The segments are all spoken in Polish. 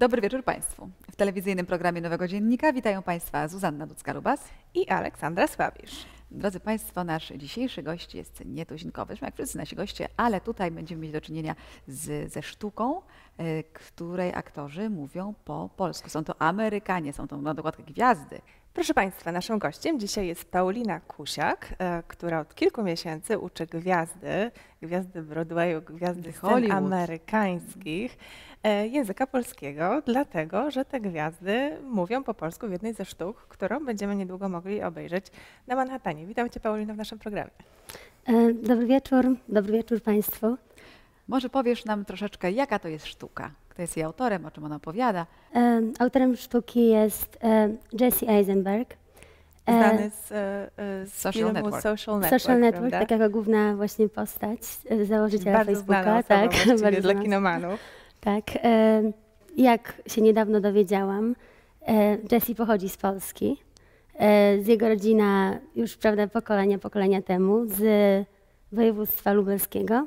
Dobry wieczór Państwu. W telewizyjnym programie Nowego Dziennika witają Państwa Zuzanna Ducka-Lubas i Aleksandra Sławisz. Drodzy Państwo, nasz dzisiejszy gość jest nietuzinkowy, jak wszyscy nasi goście, ale tutaj będziemy mieć do czynienia z, ze sztuką, której aktorzy mówią po polsku. Są to Amerykanie, są to na dokładkę gwiazdy. Proszę Państwa, naszym gościem dzisiaj jest Paulina Kusiak, e, która od kilku miesięcy uczy gwiazdy, gwiazdy Broadwayu, gwiazdy scen amerykańskich, e, języka polskiego, dlatego, że te gwiazdy mówią po polsku w jednej ze sztuk, którą będziemy niedługo mogli obejrzeć na Manhattanie. Witam Cię Paulina w naszym programie. E, dobry wieczór, dobry wieczór Państwu. Może powiesz nam troszeczkę, jaka to jest sztuka? Kto jest jej autorem, o czym ona opowiada? E, autorem sztuki jest e, Jesse Eisenberg. E, Znany z, e, z Social filmu Network. Social Network, Social Network tak jako główna właśnie postać założyciela bardzo Facebooka. tak, bardzo dla kinomanów. Tak. Jak się niedawno dowiedziałam, Jesse pochodzi z Polski. Z jego rodzina już prawda, pokolenia, pokolenia temu, z województwa lubelskiego,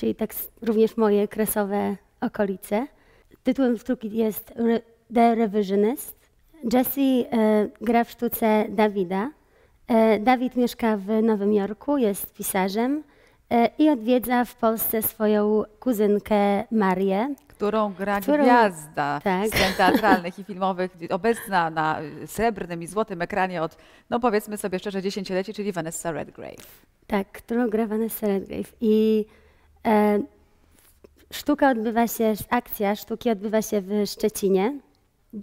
czyli tak również moje kresowe okolice. Tytułem sztuki jest The Revisionist. Jesse e, gra w sztuce Dawida. E, Dawid mieszka w Nowym Jorku, jest pisarzem e, i odwiedza w Polsce swoją kuzynkę Marię. Którą gra którą, gwiazda tak. scen teatralnych i filmowych, obecna na srebrnym i złotym ekranie od, no powiedzmy sobie szczerze, dziesięcioleci, czyli Vanessa Redgrave. Tak, którą gra Vanessa Redgrave. I Sztuka odbywa się, akcja sztuki odbywa się w Szczecinie.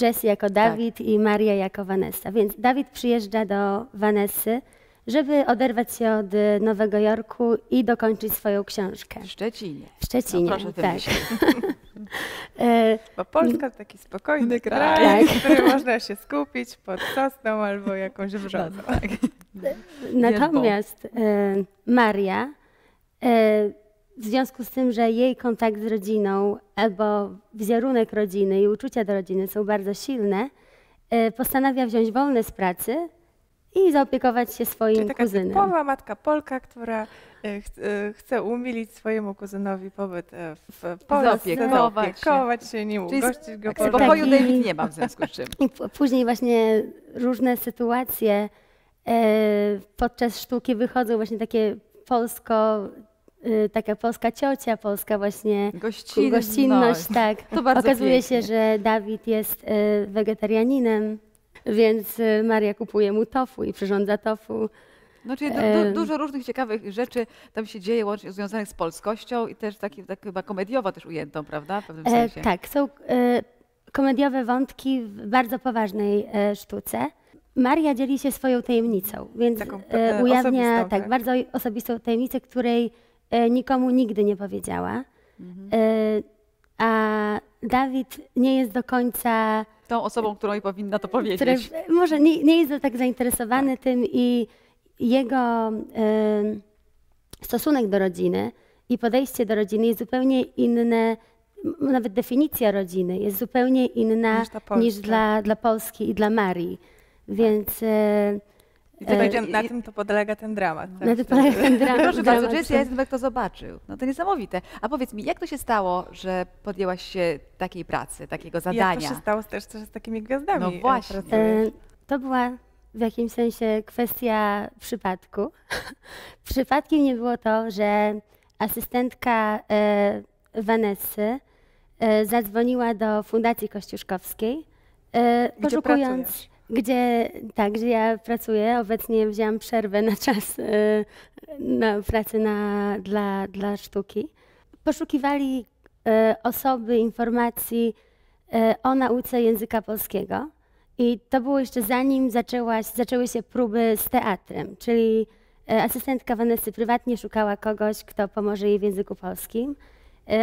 Jesse jako tak. Dawid tak. i Maria jako Vanessa. Więc Dawid przyjeżdża do Vanessy, żeby oderwać się od Nowego Jorku i dokończyć swoją książkę. W Szczecinie. W Szczecinie, no, proszę tak. E, Bo Polska to taki spokojny kraj, tak. w którym można się skupić pod sosną albo jakąś brzozą. No, tak. Natomiast e, Maria e, w związku z tym, że jej kontakt z rodziną albo wizjerunek rodziny i uczucia do rodziny są bardzo silne, e, postanawia wziąć wolne z pracy i zaopiekować się swoim Czyli taka kuzynem. Typowa matka Polka, która e, e, chce umilić swojemu kuzynowi pobyt w Polsce, zaopiekować się nim, ugościć go. Tak, spokoju taki... David nie ma w związku z czym. I później właśnie różne sytuacje podczas sztuki wychodzą właśnie takie polsko taka polska ciocia, polska właśnie gościnność, gościnność tak. Okazuje pięknie. się, że Dawid jest y, wegetarianinem, więc y, Maria kupuje mu tofu i przyrządza tofu. No, czyli du, du, dużo różnych ciekawych rzeczy tam się dzieje łącznie związanych z polskością i też taki, tak chyba komediowo też ujętą, prawda? W pewnym e, sensie. E, tak, są e, komediowe wątki w bardzo poważnej e, sztuce. Maria dzieli się swoją tajemnicą, więc Taką, e, ujawnia tak, tak, bardzo osobistą tajemnicę, której E, nikomu nigdy nie powiedziała. Mhm. E, a Dawid nie jest do końca. Tą osobą, którą jej powinna to powiedzieć. Który, może nie, nie jest tak zainteresowany tak. tym i jego y, stosunek do rodziny i podejście do rodziny jest zupełnie inne, nawet definicja rodziny jest zupełnie inna niż, niż dla, dla Polski i dla Marii. Więc y, i tutaj na tym to polega ten dramat. Tak? Na tym polega ten dramat. Proszę bardzo, Jesse Eisenberg to zobaczył. No to niesamowite. A powiedz mi, jak to się stało, że podjęłaś się takiej pracy, takiego zadania? Jak to się stało też, też z takimi gwiazdami? No właśnie. E, to była w jakimś sensie kwestia przypadku. Przypadkiem nie było to, że asystentka e, Vanessy e, zadzwoniła do Fundacji Kościuszkowskiej, e, poszukując... Gdzie, tak, gdzie ja pracuję. Obecnie wzięłam przerwę na czas y, na pracy na, dla, dla sztuki. Poszukiwali y, osoby, informacji y, o nauce języka polskiego. I to było jeszcze zanim zaczęłaś, zaczęły się próby z teatrem, czyli asystentka Vanessy prywatnie szukała kogoś, kto pomoże jej w języku polskim.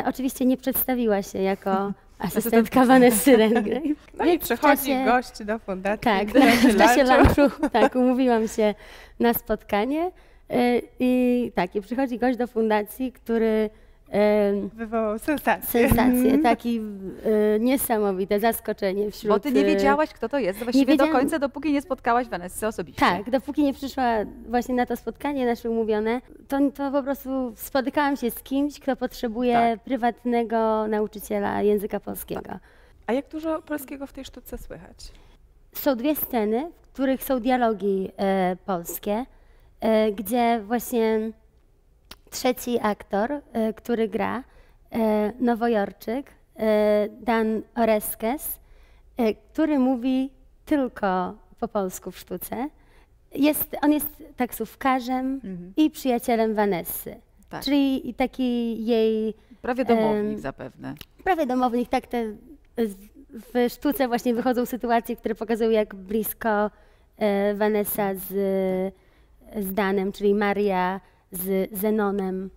Oczywiście nie przedstawiła się jako asystentka Vanessy Redgrave. No i przychodzi czasie, gość do fundacji. Tak, w czasie lunchu tak, umówiłam się na spotkanie. Y, I tak, i przychodzi gość do fundacji, który Wywołał sensację. Sensację, taki y, niesamowite zaskoczenie wśród... Bo ty nie wiedziałaś, kto to jest, właściwie do końca, dopóki nie spotkałaś Vanessy osobiście. Tak, dopóki nie przyszła właśnie na to spotkanie nasze umówione, to, to po prostu spotykałam się z kimś, kto potrzebuje tak. prywatnego nauczyciela języka polskiego. A jak dużo polskiego w tej sztuce słychać? Są dwie sceny, w których są dialogi e, polskie, e, gdzie właśnie trzeci aktor, e, który gra, e, Nowojorczyk, e, Dan Oreskes, e, który mówi tylko po polsku w sztuce. Jest, on jest taksówkarzem Mhm. i przyjacielem Vanessy, Tak. czyli taki jej Prawie domownik em, zapewne. prawie domownik, tak te w sztuce właśnie wychodzą sytuacje, które pokazują jak blisko e, Vanessa z, z Danem, czyli Maria z Zenonem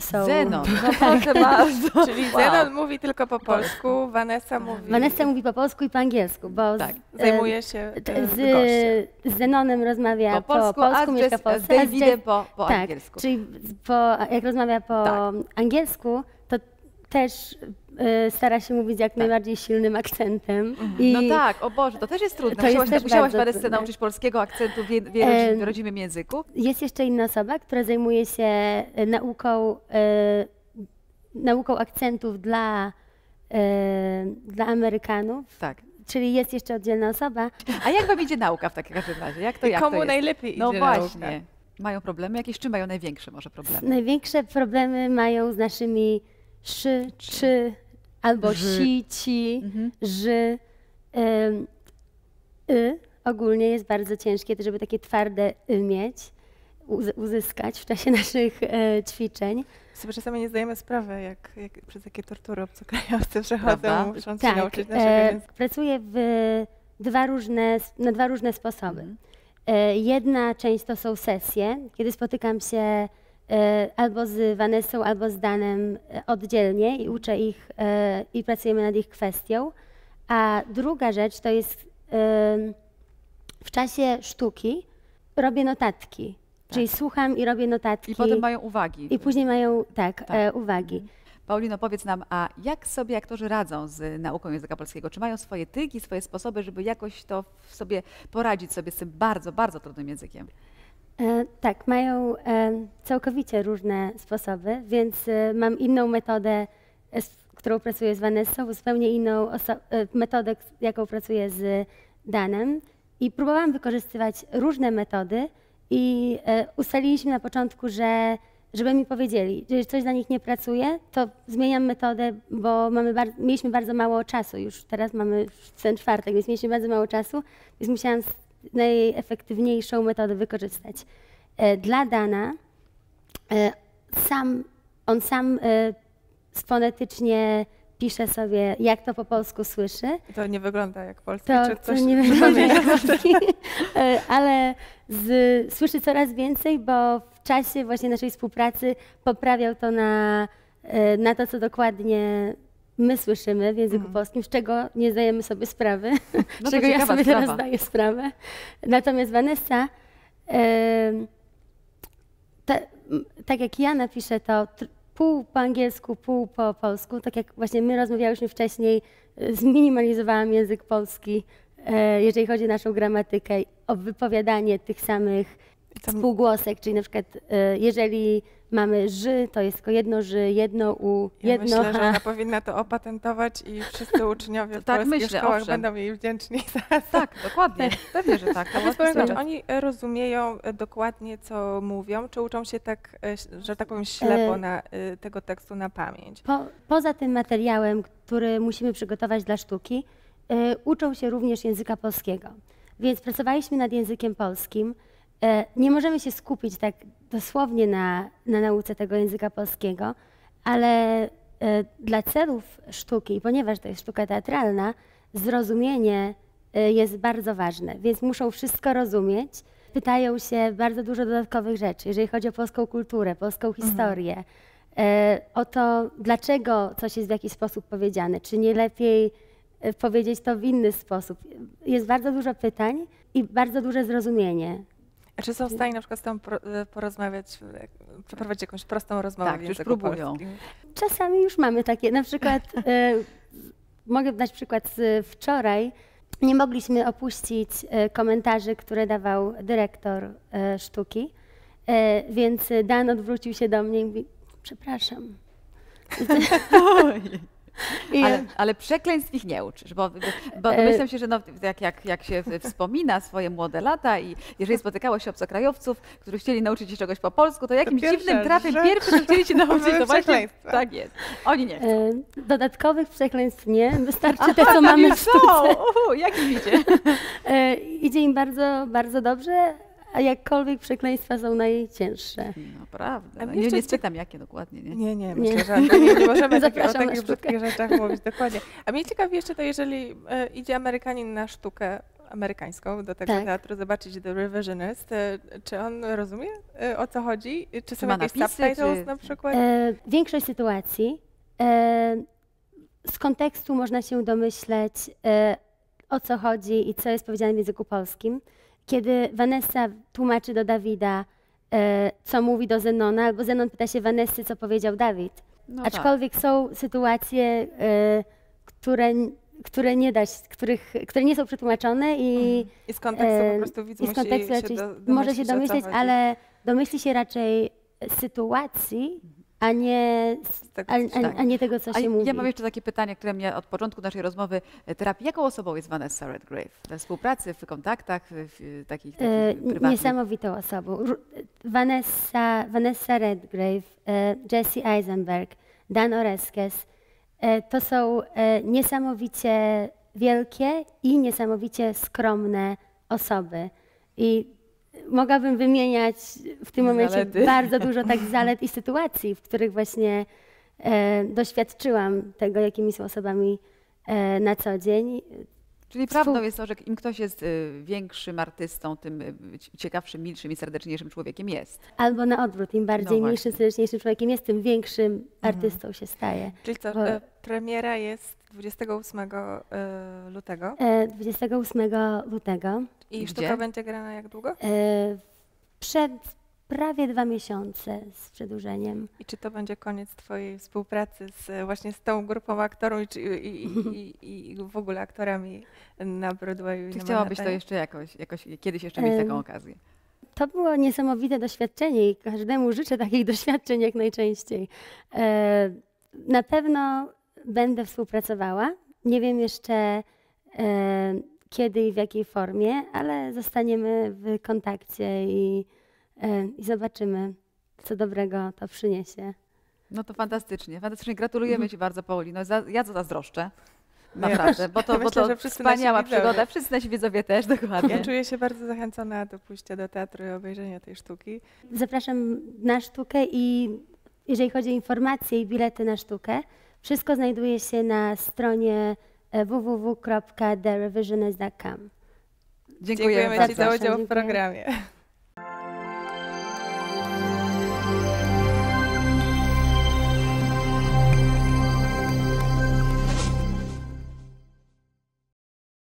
są. Zenon, no proszę bardzo. Czyli Wow. Zenon mówi tylko po polsku, Vanessa mówi... Vanessa mówi po polsku i po angielsku, bo Tak, z, Zajmuje się z, gościem. z Zenonem rozmawia Po polsku, a z, mieszka Jess- w Polsce, z a z Davidem po, po tak, angielsku. czyli po, jak rozmawia po Tak. angielsku, to też stara się mówić jak najbardziej silnym akcentem. I No tak, o Boże, to też jest trudne. To jest musiałaś też musiałaś nauczyć polskiego akcentu w, w rodzimym języku. Jest jeszcze inna osoba, która zajmuje się e, nauką, e, nauką akcentów dla, e, dla Amerykanów, Tak. czyli jest jeszcze oddzielna osoba. A jak wam idzie nauka w takim każdym razie? Jak to, jak komu to jest? najlepiej No idzie właśnie. nauka? Mają problemy? Jakieś czym mają największe może problemy? Największe problemy mają z naszymi szy, czy, albo Ży. si, ci, Mhm. ży. y ogólnie jest bardzo ciężkie, żeby takie twarde y mieć, uz- uzyskać w czasie naszych e, ćwiczeń. Sobie czasami nie zdajemy sprawy, jak, jak, przez jakie tortury obcokrajowcy przechodzą, Prawda? muszą się Tak, nauczyć naszego e, języka. pracuję w dwa różne, na dwa różne sposoby. Mhm. E, Jedna część to są sesje, kiedy spotykam się albo z Vanessą, albo z Danem e, oddzielnie i uczę ich e, i pracujemy nad ich kwestią. A druga rzecz to jest w czasie sztuki robię notatki, czyli słucham i robię notatki. I potem mają uwagi. i później mają tak, Tak. E, uwagi. Paulino, powiedz nam, a jak sobie aktorzy radzą z nauką języka polskiego? Czy mają swoje tyki, swoje sposoby, żeby jakoś to sobie poradzić sobie z tym bardzo, bardzo trudnym językiem? E, tak, mają e, całkowicie różne sposoby, więc e, mam inną metodę, z którą pracuję z Vanessą, zupełnie inną metodę, jaką pracuję z Danem. I próbowałam wykorzystywać różne metody i ustaliliśmy na początku, że żeby mi powiedzieli, że coś dla nich nie pracuje, to zmieniam metodę, bo bar- mieliśmy bardzo mało czasu już. Teraz mamy ten czwartek, więc mieliśmy bardzo mało czasu, więc musiałam najefektywniejszą metodę wykorzystać. E, Dla Dana e, sam, on sam e, fonetycznie pisze sobie, jak to po polsku słyszy. To nie wygląda jak polski, To, czy to coś nie przypomina? wygląda jak polski, ale z, słyszy coraz więcej, bo w czasie właśnie naszej współpracy poprawiał to na, na to, co dokładnie my słyszymy w języku Mhm. polskim, z czego nie zdajemy sobie sprawy, No z czego ja sobie teraz sprawa. zdaję sprawę. Natomiast Vanessa, ta, m, tak jak ja napiszę to pół po angielsku, pół po polsku, tak jak właśnie my rozmawiałyśmy wcześniej, e, zminimalizowałam język polski, e, jeżeli chodzi o naszą gramatykę, o wypowiadanie tych samych Tam- spółgłosek, czyli na przykład e, jeżeli mamy ży, to jest tylko jedno ży, jedno u, Ja jedno myślę, że ona powinna to opatentować i wszyscy uczniowie w Tak, polskich myślę, szkołach owszem. będą jej wdzięczni za Tak, dokładnie. Pewnie, że tak. To łatwa powiem tak, czy oni rozumieją e, dokładnie, co mówią, czy uczą się tak, e, że tak powiem, ślepo na, tego tekstu na pamięć? Po, poza tym materiałem, który musimy przygotować dla sztuki, y, uczą się również języka polskiego. Więc pracowaliśmy nad językiem polskim. E, nie możemy się skupić tak dosłownie na, na nauce tego języka polskiego, ale e, dla celów sztuki, ponieważ to jest sztuka teatralna, zrozumienie e, jest bardzo ważne, więc muszą wszystko rozumieć. Pytają się bardzo dużo dodatkowych rzeczy, jeżeli chodzi o polską kulturę, polską historię, e, o to, dlaczego coś jest w jakiś sposób powiedziane, czy nie lepiej powiedzieć to w inny sposób. Jest bardzo dużo pytań i bardzo duże zrozumienie. A czy są w stanie na przykład z tą e, porozmawiać, e, przeprowadzić jakąś prostą rozmowę Tak, w już próbują. polskim? Czasami już mamy takie, na przykład e, mogę dać przykład z wczoraj. Nie mogliśmy opuścić komentarzy, które dawał dyrektor sztuki, więc Dan odwrócił się do mnie i mówi, przepraszam. Ale, ale przekleństw ich nie uczysz, bo, bo domyślam się, że no, jak, jak, jak się wspomina swoje młode lata i jeżeli spotykało się obcokrajowców, którzy chcieli nauczyć się czegoś po polsku, to jakimś pierwsze, dziwnym trafem że- pierwszy, co chcieli się nauczyć, to właśnie przekleństwa. tak jest. Oni nie chcą. E, Dodatkowych przekleństw nie, wystarczy te, co mamy w sztuce. Uhu, Jak im idzie? E, Idzie im bardzo, bardzo dobrze, a jakkolwiek przekleństwa są najcięższe. No prawda. No, nie, jeszcze nie spytam, jakie dokładnie, nie? Nie, nie, Nie. myślę, że nie, nie możemy takie, o takich brzydkich rzeczach mówić, dokładnie. A mnie ciekawi jeszcze to, jeżeli e, idzie Amerykanin na sztukę amerykańską do tego Tak. teatru zobaczyć The Revisionist, e, czy on rozumie e, o co chodzi? Czy są jakieś napisy, subtitles czy- na przykład? E, Większość sytuacji e, z kontekstu można się domyśleć, e, o co chodzi i co jest powiedziane w języku polskim. Kiedy Vanessa tłumaczy do Dawida, e, co mówi do Zenona, albo Zenon pyta się Vanessy, co powiedział Dawid. No tak. Aczkolwiek są sytuacje, e, które, które, nie da, się- których, które nie są przetłumaczone i, I z kontekstu e, po prostu widz i z musi kontekstu się raczej, do, może się domyślić, o co domyśleć, ale domyśli się raczej sytuacji, a nie, a, co się- a, a nie tego, co A się mówi. ja mam jeszcze takie pytanie, które mnie od początku naszej rozmowy e, trapi. Jaką osobą jest Vanessa Redgrave? We współpracy, w kontaktach, w, takich, takich E, prywatnych? Niesamowitą osobą. Vanessa, Vanessa Redgrave, e, Jesse Eisenberg, Dan Oreskes. E, to są niesamowicie wielkie i niesamowicie skromne osoby. I mogłabym wymieniać w tym momencie Zalety. bardzo dużo tak zalet i sytuacji, w których właśnie e, doświadczyłam tego, jakimi są osobami e, na co dzień. Czyli Współ- prawdą jest to, że im ktoś jest y, większym artystą, tym y, ciekawszym, milszym i serdeczniejszym człowiekiem jest. Albo na odwrót, im bardziej No milszym, serdeczniejszym człowiekiem jest, tym większym Mhm. artystą się staje. Czyli co, Bo- e, premiera jest 28 e, lutego E, 28 lutego, i Gdzie? sztuka będzie grana jak długo? e, przed prawie dwa miesiące z przedłużeniem. I czy to będzie koniec Twojej współpracy z, e, właśnie z tą grupą aktorów i, i, i, i, w ogóle aktorami na Broadwayu Czy na chciałabyś to jeszcze jakoś, jakoś kiedyś jeszcze mieć taką okazję? To było niesamowite doświadczenie i każdemu życzę takich doświadczeń jak najczęściej. E, na pewno będę współpracowała. Nie wiem jeszcze e, kiedy i w jakiej formie, ale zostaniemy w kontakcie i, e, i zobaczymy, co dobrego to przyniesie. No to fantastycznie, fantastycznie. Gratulujemy Ci bardzo, Paulino. Za, ja to zazdroszczę. Ja Naprawdę, bo to, bo myślę, to wspaniała przygoda. Wszyscy nasi widzowie też, dokładnie. Ja czuję się bardzo zachęcona do pójścia do teatru i obejrzenia tej sztuki. Zapraszam na sztukę i jeżeli chodzi o informacje i bilety na sztukę, wszystko znajduje się na stronie www.therevisionist.com. Dziękujemy, Dziękujemy Ci za udział w programie.